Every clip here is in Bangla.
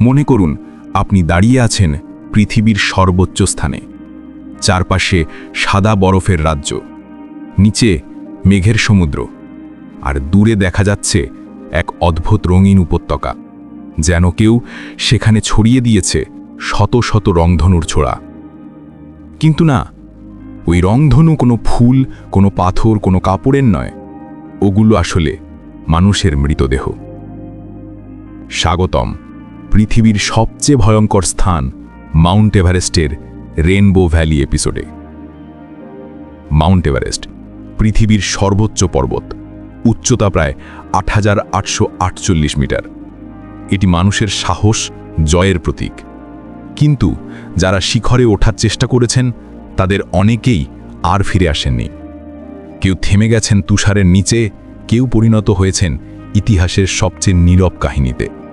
মনে করুন, আপনি দাঁড়িয়ে আছেন পৃথিবীর সর্বোচ্চ স্থানে। চারপাশে সাদা বরফের রাজ্য, নিচে মেঘের সমুদ্র, আর দূরে দেখা যাচ্ছে এক অদ্ভুত রঙিন উপত্যকা, যেন কেউ সেখানে ছড়িয়ে দিয়েছে শত শত রংধনুর ছোড়া। কিন্তু না, ওই রংধনু কোনো ফুল, কোনো পাথর, কোনো কাপড়ের নয়। ওগুলো আসলে মানুষের মৃতদেহ। স্বাগতম। পৃথিবীর সবচেয়ে ভয়ঙ্কর স্থান মাউন্ট এভারেস্টের রেনবো ভ্যালি এপিসোডে। মাউন্ট এভারেস্ট, পৃথিবীর সর্বোচ্চ পর্বত, উচ্চতা প্রায় আট হাজার আটশো আটচল্লিশ মিটার। এটি মানুষের সাহস, জয়ের প্রতীক। কিন্তু যারা শিখরে ওঠার চেষ্টা করেছেন, তাদের অনেকেই আর ফিরে আসেননি। কেউ থেমে গেছেন তুষারের নিচে, কেউ পরিণত হয়েছেন ইতিহাসের সবচেয়ে নীরব কাহিনীতে।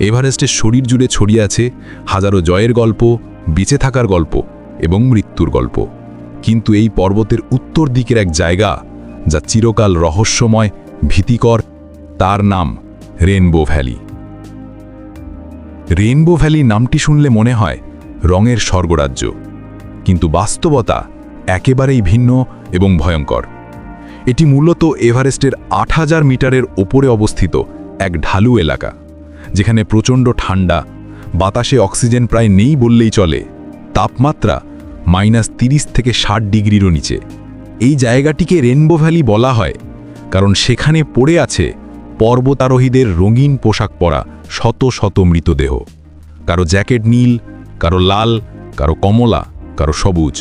এভারেস্টের শরীর জুড়ে ছড়িয়ে আছে হাজারো জয়ের গল্প, বেঁচে থাকার গল্প এবং মৃত্যুর গল্প। কিন্তু এই পর্বতের উত্তর দিকের এক জায়গা, যা চিরকাল রহস্যময়, ভীতিকর, তার নাম রেনবো ভ্যালি। রেনবো ভ্যালি নামটি শুনলে মনে হয় রঙের স্বর্গরাজ্য। কিন্তু বাস্তবতা একেবারেই ভিন্ন এবং ভয়ঙ্কর। এটি মূলত এভারেস্টের আট হাজার মিটারের ওপরে অবস্থিত এক ঢালু এলাকা। যেখানে প্রচণ্ড ঠান্ডা বাতাসে অক্সিজেন প্রায় নেই বললেই চলে, তাপমাত্রা মাইনাস তিরিশ থেকে ষাট ডিগ্রিরও নিচে। এই জায়গাটিকে রেনবো ভ্যালি বলা হয়, কারণ সেখানে পড়ে আছে পর্বতারোহীদের রঙিন পোশাক পরা শত শত মৃতদেহ। কারও জ্যাকেট নীল, কারও লাল, কারও কমলা, কারও সবুজ।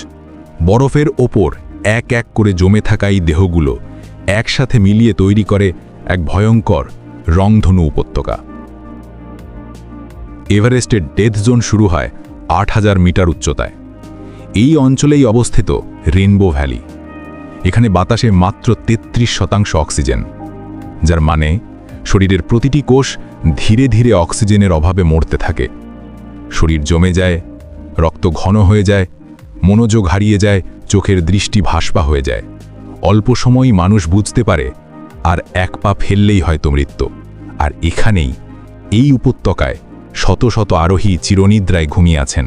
বরফের ওপর এক এক করে জমে থাকা এই দেহগুলো একসাথে মিলিয়ে তৈরি করে এক ভয়ঙ্কর রংধনু উপত্যকা। এভারেস্টের ডেথ জোন শুরু হয় আট হাজার মিটার উচ্চতায়। এই অঞ্চলেই অবস্থিত রেনবো ভ্যালি। এখানে বাতাসে মাত্র ৩৩ শতাংশ অক্সিজেন, যার মানে শরীরের প্রতিটি কোষ ধীরে ধীরে অক্সিজেনের অভাবে মরতে থাকে। শরীর জমে যায়, রক্ত ঘন হয়ে যায়, মনোযোগ হারিয়ে যায়, চোখের দৃষ্টি ভাসপা হয়ে যায়। অল্প সময়ই মানুষ বুঝতে পারে, আর এক পা ফেললেই হয়তো মৃত্যু। আর এখানেই, এই উপত্যকায় শত শত আরোহী চিরনিদ্রায় ঘুমিয়ে আছেন।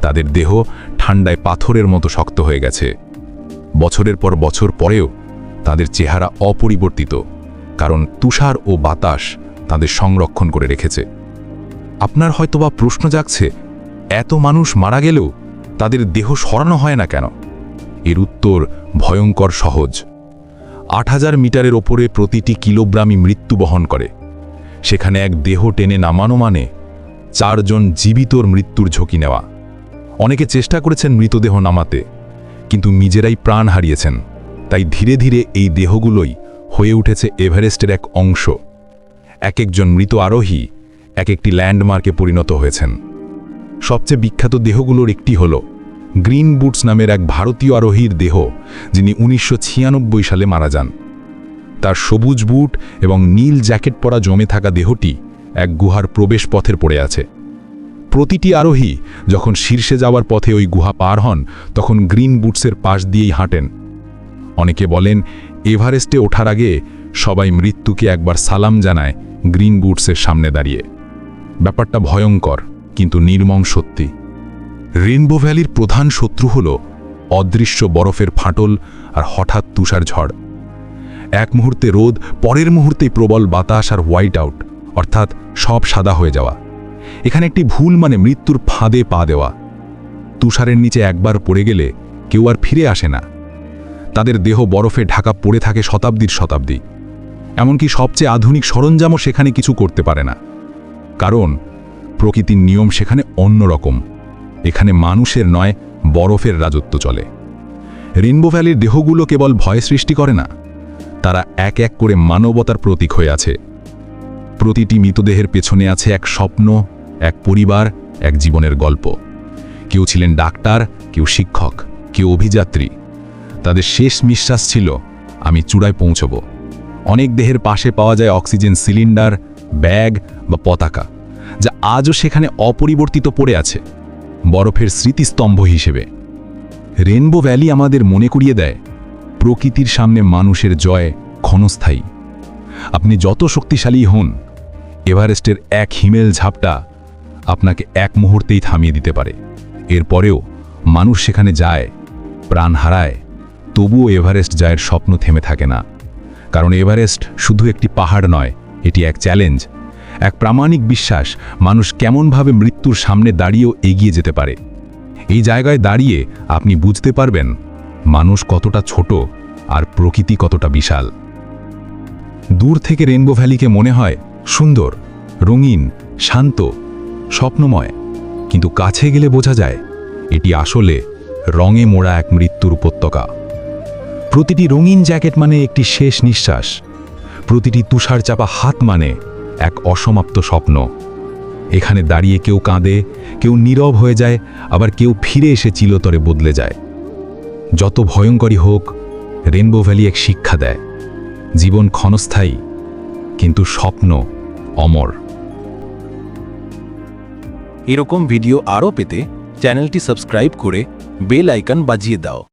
তাদের দেহ ঠান্ডায় পাথরের মতো শক্ত হয়ে গেছে। বছরের পর বছর পরেও তাদের চেহারা অপরিবর্তিত, কারণ তুষার ও বাতাস তাদের সংরক্ষণ করে রেখেছে। আপনার হয়তোবা প্রশ্ন জাগছে, এত মানুষ মারা গেলেও তাদের দেহ সরানো হয় না কেন? এর উত্তর ভয়ঙ্কর সহজ। আট হাজার মিটারের ওপরে প্রতিটি কিলোগ্রামই মৃত্যু বহন করে। সেখানে এক দেহ টেনে নামানো মানে চারজন জীবিতর মৃত্যুর ঝুঁকি নেওয়া। অনেকে চেষ্টা করেছেন মৃতদেহ নামাতে, কিন্তু নিজেরাই প্রাণ হারিয়েছেন। তাই ধীরে ধীরে এই দেহগুলোই হয়ে উঠেছে এভারেস্টের এক অংশ। এক একজন মৃত আরোহী এক একটি ল্যান্ডমার্কে পরিণত হয়েছেন। সবচেয়ে বিখ্যাত দেহগুলোর একটি হল গ্রিন বুটস নামের এক ভারতীয় আরোহীর দেহ, যিনি উনিশশো ছিয়ানব্বই সালে মারা যান। তার সবুজ বুট এবং নীল জ্যাকেট পরা জমে থাকা দেহটি এক গুহার প্রবেশ পথের পড়ে আছে। প্রতিটি আরোহী যখন শীর্ষে যাওয়ার পথে ওই গুহা পার হন, তখন গ্রিন বুটসের পাশ দিয়েই হাঁটেন। অনেকে বলেন, এভারেস্টে ওঠার আগে সবাই মৃত্যুকে একবার সালাম জানায় গ্রিন বুটসের সামনে দাঁড়িয়ে। ব্যাপারটা ভয়ঙ্কর, কিন্তু নির্মম সত্যি। রেনবো ভ্যালির প্রধান শত্রু হল অদৃশ্য বরফের ফাটল আর হঠাৎ তুষার ঝড় এক মুহূর্তে রোদ, পরের মুহূর্তেই প্রবল বাতাস আর হোয়াইট আউট অর্থাৎ সব সাদা হয়ে যাওয়া। এখানে একটি ভুল মানে মৃত্যুর ফাঁদে পা দেওয়া। তুষারের নিচে একবার পড়ে গেলে কেউ আর ফিরে আসে না। তাদের দেহ বরফে ঢাকা পড়ে থাকে শতাব্দীর শতাব্দী। এমনকি সবচেয়ে আধুনিক সরঞ্জামও সেখানে কিছু করতে পারে না। কারণ প্রকৃতির নিয়ম সেখানে অন্যরকম এখানে মানুষের নয়, বরফের রাজত্ব চলে। রেনবো ভ্যালির দেহগুলো কেবল ভয় সৃষ্টি করে না। তারা এক এক করে মানবতার প্রতীক হয়ে আছে। প্রতিটি মৃতদেহের পেছনে আছে এক স্বপ্ন, এক পরিবার, এক জীবনের গল্প। কেউ ছিলেন ডাক্তার, কেউ শিক্ষক, কেউ অভিযাত্রী। তাদের শেষ নিঃশ্বাস ছিল, আমি চূড়ায় পৌঁছব। অনেক দেহের পাশে পাওয়া যায় অক্সিজেন সিলিন্ডার, ব্যাগ বা পতাকা, যা আজও সেখানে অপরিবর্তিত পড়ে আছে, বরফের স্মৃতিস্তম্ভ হিসেবে। রেনবো ভ্যালি আমাদের মনে করিয়ে দেয় প্রকৃতির সামনে মানুষের জয় ক্ষণস্থায়ী। আপনি যত শক্তিশালী হন, এভারেস্টের এক হিমেল ঝাপটা আপনাকে এক মুহূর্তেই থামিয়ে দিতে পারে। এরপরেও মানুষ সেখানে যায়, প্রাণ হারায়, তবুও এভারেস্ট জয়ের স্বপ্ন থেমে থাকে না। কারণ এভারেস্ট শুধু একটি পাহাড় নয়, এটি এক চ্যালেঞ্জ, এক প্রামাণিক বিশ্বাস। মানুষ কেমনভাবে মৃত্যুর সামনে দাঁড়িয়েও এগিয়ে যেতে পারে। এই জায়গায় দাঁড়িয়ে আপনি বুঝতে পারবেন, মানুষ কতটা ছোট আর প্রকৃতি কতটা বিশাল। দূর থেকে রেনবো ভ্যালিকে মনে হয় সুন্দর, রঙিন, শান্ত, স্বপ্নময়। কিন্তু কাছে গেলে বোঝা যায়, এটি আসলে রঙে মোড়া এক মৃত্যুর উপত্যকা। প্রতিটি রঙিন জ্যাকেট মানে একটি শেষ নিঃশ্বাস। প্রতিটি তুষার চাপা হাত মানে এক অসমাপ্ত স্বপ্ন। এখানে দাঁড়িয়ে কেউ কাঁদে, কেউ নীরব হয়ে যায়, আবার কেউ ফিরে এসে চিলতরে বদলে যায়। যত ভয়ঙ্করী হোক রেনবো ভ্যালি এক শিক্ষা দেয়। জীবন ক্ষণস্থায়ী, কিন্তু স্বপ্ন অমর। এরকম ভিডিও আরও পেতে চ্যানেলটি সাবস্ক্রাইব করে বেল আইকন বাজিয়ে দাও।